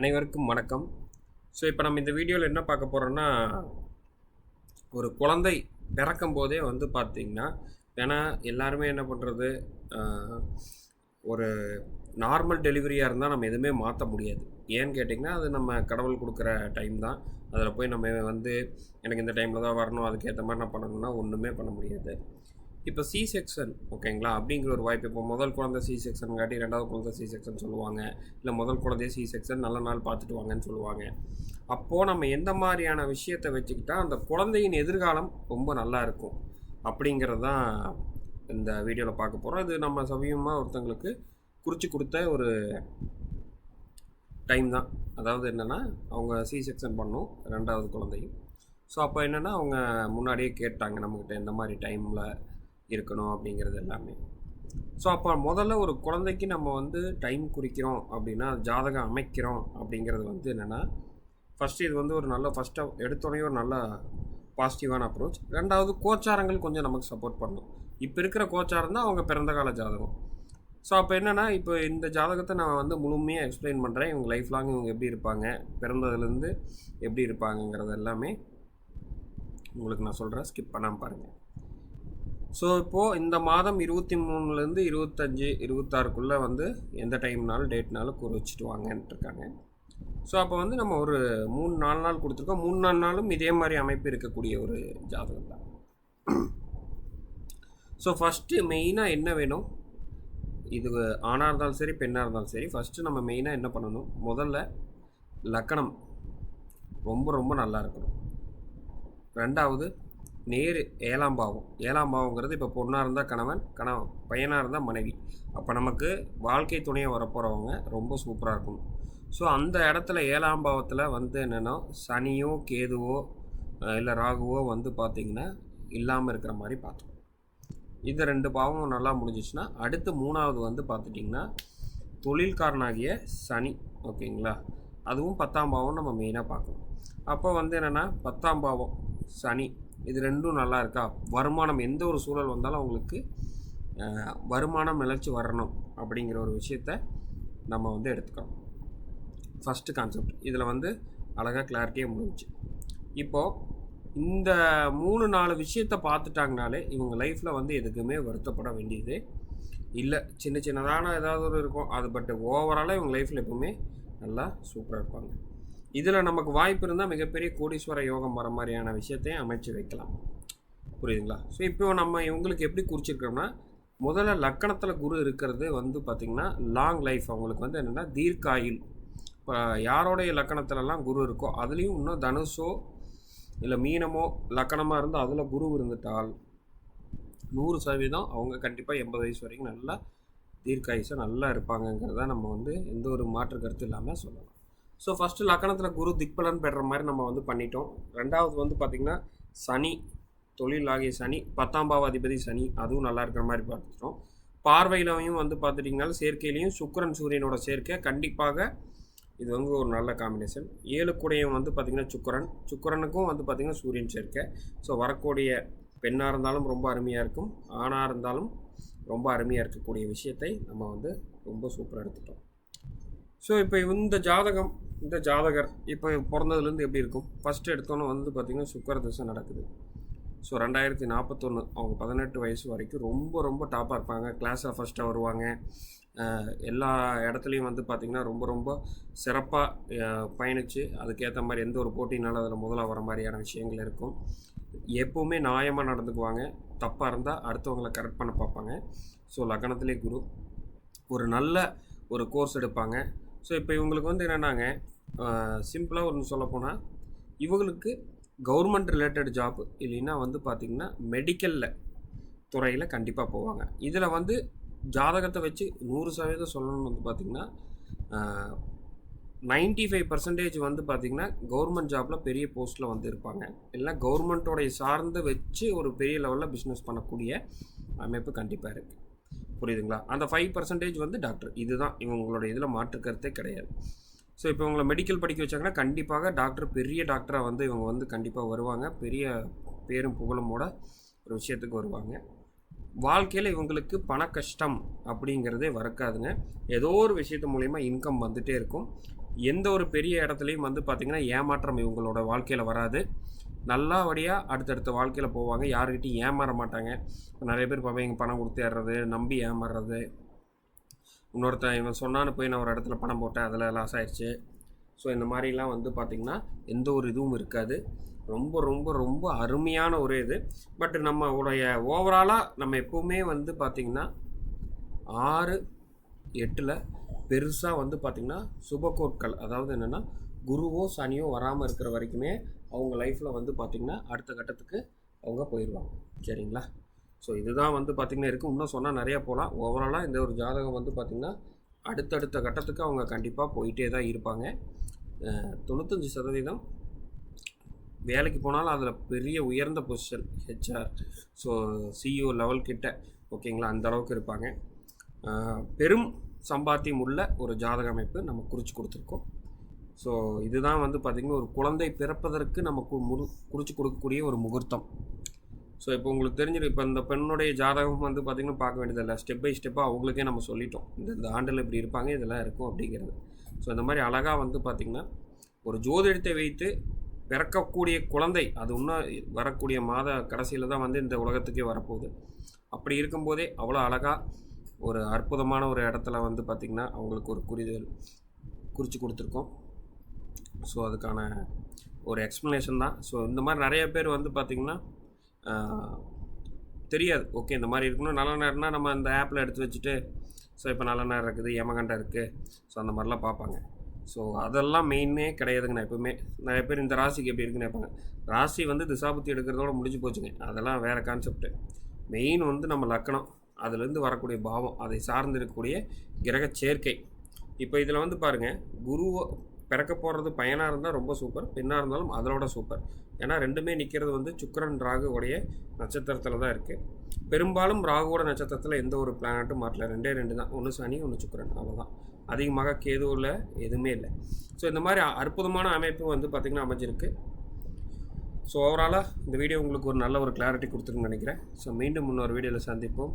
அனைவருக்கும் வணக்கம். ஸோ இப்போ நம்ம இந்த வீடியோவில் என்ன பார்க்க போகிறோம்னா ஒரு குழந்தை பிறக்கும் போதே வந்து பார்த்திங்கன்னா ஏன்னா எல்லாருமே என்ன பண்ணுறது ஒரு நார்மல் டெலிவரியாக இருந்தால் நம்ம எதுவுமே மாற்ற முடியாது. ஏன்னு கேட்டிங்கன்னா அது நம்ம கடவுள் கொடுக்குற டைம் தான். அதில் போய் நம்ம வந்து எனக்கு இந்த டைமில் தான் வரணும் அதுக்கேற்ற மாதிரி நான் பண்ணணும்னா ஒன்றுமே பண்ண முடியாது. இப்போ சி செக்ஷன் ஓகேங்களா அப்படிங்கிற ஒரு வாய்ப்பு. இப்போ முதல் குழந்தை சி செக்ஷன் காட்டி ரெண்டாவது குழந்தை சி செக்ஷன் சொல்லுவாங்க. இல்லை முதல் குழந்தைய சி செக்ஷன் நல்ல நாள் பார்த்துட்டு வாங்கன்னு சொல்லுவாங்க. அப்போது நம்ம எந்த மாதிரியான விஷயத்தை வச்சுக்கிட்டா அந்த குழந்தையின் எதிர்காலம் ரொம்ப நல்லா இருக்கும். அப்படிங்கிறது தான் இந்த வீடியோவில் பார்க்க போகிறோம் இது நம்ம சமீபமாக ஒருத்தங்களுக்கு குறித்து கொடுத்த ஒரு டைம் தான். அதாவது என்னென்னா அவங்க சி செக்ஷன் பண்ணும் ரெண்டாவது குழந்தையும். ஸோ அப்போ என்னென்னா அவங்க முன்னாடியே கேட்டாங்க நம்மக்கிட்ட எந்த மாதிரி டைமில் இருக்கணும் அப்படிங்கிறது எல்லாமே. ஸோ அப்போ முதல்ல ஒரு குழந்தைக்கு நம்ம வந்து டைம் குறிக்கிறோம் அப்படின்னா ஜாதகம் அமைக்கிறோம் அப்படிங்கிறது வந்து என்னென்னா ஃபஸ்ட்டு இது வந்து ஒரு நல்ல ஃபஸ்ட்டாக எடுத்தோடனே ஒரு நல்ல பாசிட்டிவான அப்ரோச் ரெண்டாவது கோச்சாரங்கள் கொஞ்சம் நமக்கு சப்போர்ட் பண்ணும். இப்போ இருக்கிற கோச்சாரம் தான் அவங்க பிறந்த கால ஜாதகம். ஸோ அப்போ என்னென்னா இப்போ இந்த ஜாதகத்தை நான் வந்து முழுமையாக எக்ஸ்பிளைன் பண்ணுறேன் இவங்க லைஃப் லாங் இவங்க எப்படி இருப்பாங்க பிறந்ததுலேருந்து எப்படி இருப்பாங்கங்கிறது எல்லாமே உங்களுக்கு நான் சொல்கிறேன் ஸ்கிப் பண்ணாமல் பாருங்கள் ஸோ இப்போது இந்த மாதம் இருபத்தி மூணுலேருந்து இருபத்தஞ்சி இருபத்தாறுக்குள்ளே வந்து எந்த டைம்னாலும் டேட்னாலும் கூற வச்சுட்டு வாங்கன்ட்டு இருக்காங்க ஸோ அப்போ வந்து நம்ம ஒரு மூணு நாலு நாள் கொடுத்துருக்கோம். மூணு நாலு நாளும் இதே மாதிரி அமைப்பு இருக்கக்கூடிய ஒரு ஜாதகம் தான். ஸோ ஃபஸ்ட்டு மெயினாக என்ன வேணும்? இது ஆணாக இருந்தாலும் சரி பெண்ணாக இருந்தாலும் சரி ஃபஸ்ட்டு நம்ம மெயினாக என்ன பண்ணணும்? முதல்ல லக்கணம் ரொம்ப ரொம்ப நல்லா இருக்கணும். ரெண்டாவது நேர் ஏழாம் பாவம். ஏழாம் பாவங்கிறது இப்போ பொண்ணாக இருந்தால் கணவன் கணவன் பையனாக இருந்தால் மனைவி. அப்போ நமக்கு வாழ்க்கை துணையை வரப்போகிறவங்க ரொம்ப சூப்பராக இருக்கணும். ஸோ அந்த இடத்துல ஏழாம் பாவத்தில் வந்து என்னென்னா சனியோ கேதுவோ இல்லை ராகுவோ வந்து பார்த்திங்கன்னா இல்லாமல் இருக்கிற மாதிரி பார்த்தோம் இந்த ரெண்டு பாவமும் நல்லா முடிஞ்சிச்சுன்னா அடுத்து மூணாவது வந்து பார்த்துட்டிங்கன்னா தொழில்காரனாகிய சனி ஓகேங்களா? அதுவும் பத்தாம் பாவம் நம்ம மெயினாக பார்க்கணும் அப்போ வந்து என்னென்னா பத்தாம் பாவம் சனி இது ரெண்டும் நல்லா இருக்கா? வருமானம் எந்த ஒரு சூழல் வந்தாலும் அவங்களுக்கு வருமானம் நிலச்சி வரணும் அப்படிங்கிற ஒரு விஷயத்த நம்ம வந்து எடுத்துக்கிறோம் ஃபஸ்ட்டு கான்செப்ட் இதில் வந்து அழகாக கிளாரிட்டியாக முடிஞ்சு இப்போது இந்த மூணு நாலு விஷயத்த பார்த்துட்டாங்கனாலே இவங்க லைஃப்பில் வந்து எதுக்குமே வருத்தப்பட வேண்டியது இல்லை. சின்ன சின்னதான ஏதாவது ஒரு இருக்கும். அது பட் ஓவராலாக இவங்க லைஃப்பில் எப்பவுமே நல்லா சூப்பராக இருப்பாங்க. இதில் நமக்கு வாய்ப்பு இருந்தால் மிகப்பெரிய கோடீஸ்வர யோகம் வர மாதிரியான விஷயத்தையும் அமைச்சு வைக்கலாம். புரியுதுங்களா? ஸோ இப்போ நம்ம இவங்களுக்கு எப்படி குறிச்சிருக்கோம்னா முதல்ல லக்கணத்தில் குரு இருக்கிறது வந்து பார்த்திங்கன்னா லாங் லைஃப் அவங்களுக்கு வந்து என்னென்னா தீர்க்காயில் இப்போ யாரோடைய லக்கணத்துலலாம் குரு இருக்கோ அதுலேயும் இன்னும் தனுஷோ இல்லை மீனமோ லக்கணமாக இருந்தால் அதில் குரு இருந்துட்டால் நூறு சதவீதம் அவங்க கண்டிப்பாக எண்பது வயசு வரைக்கும் நல்லா தீர்க்காயுசாக நல்லா இருப்பாங்கங்கிறத நம்ம வந்து எந்த ஒரு மாற்று கருத்து இல்லாமல் சொல்லலாம். ஸோ ஃபஸ்ட்டு லக்கணத்தில் குரு திக்பலன் பெற மாதிரி நம்ம வந்து பண்ணிட்டோம். ரெண்டாவது வந்து பார்த்திங்கன்னா சனி தொழில் ஆகிய சனி பத்தாம் பாவ அதிபதி சனி அதுவும் நல்லா இருக்கிற மாதிரி பார்த்துட்டோம். பார்வையிலையும் வந்து பார்த்துட்டிங்கனாலும் சேர்க்கையிலையும் சுக்கரன் சூரியனோட சேர்க்கை கண்டிப்பாக இது வந்து ஒரு நல்ல காம்பினேஷன் ஏழு கூடையும் வந்து பார்த்திங்கன்னா சுக்கரன். சுக்கரனுக்கும் வந்து பார்த்திங்கன்னா சூரியன் சேர்க்கை. ஸோ வரக்கூடிய பெண்ணாக இருந்தாலும் ரொம்ப அருமையாக இருக்கும். ஆணாக இருந்தாலும் ரொம்ப அருமையாக இருக்கக்கூடிய விஷயத்தை நம்ம வந்து ரொம்ப சூப்பராக எடுத்துட்டோம். ஸோ இப்போ இந்த ஜாதகம் இந்த ஜாதகர் இப்போ பிறந்ததுலேருந்து எப்படி இருக்கும்? ஃபஸ்ட்டு எடுத்தோன்னே வந்து பார்த்திங்கன்னா சுக்கர திசை நடக்குது. ஸோ ரெண்டாயிரத்தி நாற்பத்தொன்று அவங்க பதினெட்டு வயசு வரைக்கும் ரொம்ப ரொம்ப டாப்பாக இருப்பாங்க. கிளாஸில் ஃபஸ்ட்டாக வருவாங்க. எல்லா இடத்துலையும் வந்து பார்த்திங்கன்னா ரொம்ப ரொம்ப சிறப்பாக பயணித்து அதுக்கேற்ற மாதிரி எந்த ஒரு போட்டினாலும் அதில் முதலாக வர மாதிரியான விஷயங்கள் இருக்கும். எப்போவுமே நியாயமாக நடந்துக்குவாங்க. தப்பாக இருந்தால் அடுத்தவங்களை கரெக்ட் பண்ண பார்ப்பாங்க. ஸோ லக்னத்திலே குரு ஒரு நல்ல ஒரு கோர்ஸ் எடுப்பாங்க. ஸோ இப்போ இவங்களுக்கு வந்து என்னென்னாங்க சிம்பிளாக ஒன்று சொல்லப்போனால் இவங்களுக்கு கவர்மெண்ட் ரிலேட்டட் ஜாப் இல்லைன்னா வந்து பார்த்திங்கன்னா மெடிக்கலில் துறையில் கண்டிப்பாக போவாங்க. இதில் வந்து ஜாதகத்தை வச்சு நூறு சதவீதம் சொல்லணும்னு வந்து பார்த்திங்கன்னா நைன்ட்டி ஃபைவ் பர்சன்டேஜ் வந்து பார்த்திங்கன்னா கவர்மெண்ட் ஜாப்பில் பெரிய போஸ்ட்டில் வந்து இருப்பாங்க. இல்லை கவர்மெண்ட்டோடைய சார்ந்து வச்சு ஒரு பெரிய லெவலில் பிஸ்னஸ் பண்ணக்கூடிய அமைப்பு கண்டிப்பாக இருக்குது புரியுதுங்களா? அந்த ஃபைவ் பர்சன்டேஜ் வந்து டாக்டர் இதுதான். இவங்களோட இதில் மாற்றுக்கருத்தே கிடையாது. ஸோ இப்போ இவங்களை மெடிக்கல் படிக்க வச்சாங்கன்னா கண்டிப்பாக டாக்டர் பெரிய டாக்டராக வந்து இவங்க வந்து கண்டிப்பாக வருவாங்க. பெரிய பேரும் புகழுமோட ஒரு விஷயத்துக்கு வருவாங்க. வாழ்க்கையில் இவங்களுக்கு பண கஷ்டம் அப்படிங்கிறதே வரக்காதுங்க ஏதோ ஒரு விஷயத்து மூலயமா இன்கம் வந்துகிட்டே இருக்கும். எந்த ஒரு பெரிய இடத்துலையும் வந்து பார்த்திங்கன்னா ஏமாற்றம் இவங்களோட வாழ்க்கையில் வராது. நல்லபடியாக அடுத்தடுத்த வாழ்க்கையில் போவாங்க. யாருக்கிட்டையும் ஏமாற மாட்டாங்க. நிறைய பேர் பார்ப்பேன் இங்கே பணம் கொடுத்தேறது நம்பி ஏமாறுறது. இன்னொருத்தன் இவன் சொன்னான்னு போய் நான் ஒரு இடத்துல பணம் போட்டேன். அதில் லாஸ் ஆயிடுச்சு. ஸோ இந்த மாதிரிலாம் வந்து பார்த்திங்கன்னா எந்த ஒரு இதுவும் இருக்காது. ரொம்ப ரொம்ப ரொம்ப அருமையான ஒரு இது. பட் நம்ம உடைய ஓவராலாக நம்ம எப்போவுமே வந்து பார்த்திங்கன்னா ஆறு எட்டில் பெருசாக வந்து பார்த்திங்கன்னா சுபகோட்கள் அதாவது என்னென்னா குருவோ சனியோ வராமல் இருக்கிற வரைக்குமே அவங்க லைஃப்பில் வந்து பார்த்திங்கன்னா அடுத்த கட்டத்துக்கு அவங்க போயிடுவாங்க சரிங்களா? ஸோ இதுதான் வந்து பார்த்திங்கன்னா இருக்குது இன்னும் சொன்னால் நிறையா போகலாம் ஓவராலாக இந்த ஒரு ஜாதகம் வந்து பார்த்திங்கன்னா அடுத்தடுத்த கட்டத்துக்கு அவங்க கண்டிப்பாக போயிட்டே தான் இருப்பாங்க. தொண்ணூத்தஞ்சு சதவீதம் வேலைக்கு போனாலும் அதில் பெரிய உயர்ந்த position HR so CEO level கிட்ட ஓகேங்களா? அந்த அளவுக்கு இருப்பாங்க. பெரும் சம்பாத்தியம் உள்ள ஒரு ஜாதக அமைப்பு நம்ம குறித்து கொடுத்துருக்கோம். ஸோ இதுதான் வந்து பார்த்திங்கன்னா ஒரு குழந்தை பிறப்பதற்கு நமக்கு முரு குறித்து கொடுக்கக்கூடிய ஒரு முகூர்த்தம். ஸோ இப்போ உங்களுக்கு தெரிஞ்சிடும் இப்போ இந்த பெண்ணுடைய ஜாதகம் வந்து பார்த்திங்கன்னா பார்க்க வேண்டியதில்லை. ஸ்டெப் பை ஸ்டெப்பாக அவங்களுக்கே நம்ம சொல்லிட்டோம். இந்த இந்த ஆண்டில் இப்படி இருப்பாங்க இதெல்லாம் இருக்கும் அப்படிங்கிறது. ஸோ இந்த மாதிரி அழகாக வந்து பார்த்திங்கன்னா ஒரு ஜோதிடத்தை வைத்து பிறக்கக்கூடிய குழந்தை அது இன்னும் வரக்கூடிய மாத கடைசியில் தான் வந்து இந்த உலகத்துக்கே வரப்போகுது. அப்படி இருக்கும்போதே அவ்வளோ அழகாக ஒரு அற்புதமான ஒரு இடத்துல வந்து பார்த்திங்கன்னா அவங்களுக்கு ஒரு குறிதல் குறித்து கொடுத்துருக்கோம். ஸோ அதுக்கான ஒரு எக்ஸ்ப்ளனேஷன் தான். ஸோ இந்த மாதிரி நிறைய பேர் வந்து பார்த்திங்கன்னா தெரியாது. ஓகே இந்த மாதிரி இருக்கணும். நல்ல நேரம்னா நம்ம இந்த ஆப்பில் எடுத்து வச்சுட்டு ஸோ இப்போ நல்ல நேரம் இருக்குது ஏமகண்டா இருக்குது ஸோ அந்த மாதிரிலாம் பார்ப்பாங்க. ஸோ அதெல்லாம் மெயினே கிடையாதுங்கண்ணா எப்போவுமே எப்பவுமே. நிறைய பேர் இந்த ராசிக்கு எப்படி இருக்குன்னு கேட்பாங்க. ராசி வந்து திசாபுத்தி எடுக்கிறதோட முடிஞ்சு போச்சுங்க. அதெல்லாம் வேறு கான்செப்ட்டு மெயின் வந்து நம்ம லக்கணம். அதுலேருந்து வரக்கூடிய பாவம். அதை சார்ந்து இருக்கக்கூடிய கிரக சேர்க்கை. இப்போ இதில் வந்து பாருங்கள் குரு பிறக்க போகிறது பையனாக இருந்தால் ரொம்ப சூப்பர் பெண்ணாக இருந்தாலும் அதோட சூப்பர் ஏன்னா ரெண்டுமே நிற்கிறது வந்து சுக்கரன் ராகுவோடைய நட்சத்திரத்தில் தான் இருக்குது பெரும்பாலும் ராகுவோட நட்சத்திரத்தில் எந்த ஒரு பிளானட்டும் மாட்டல ரெண்டே ரெண்டு தான். ஒன்று சனி ஒன்று சுக்கரன். அவ்வளோதான் அதிகமாக கேதுவில் எதுவுமே இல்லை. ஸோ இந்த மாதிரி அற்புதமான அமைப்பு வந்து பார்த்திங்கன்னா அமைஞ்சிருக்கு. ஸோ ஓவராலாக இந்த வீடியோ உங்களுக்கு ஒரு நல்ல ஒரு கிளாரிட்டி கொடுத்துருக்குன்னு நினைக்கிறேன். ஸோ மீண்டும் இன்னொரு வீடியோவில் சந்திப்போம்.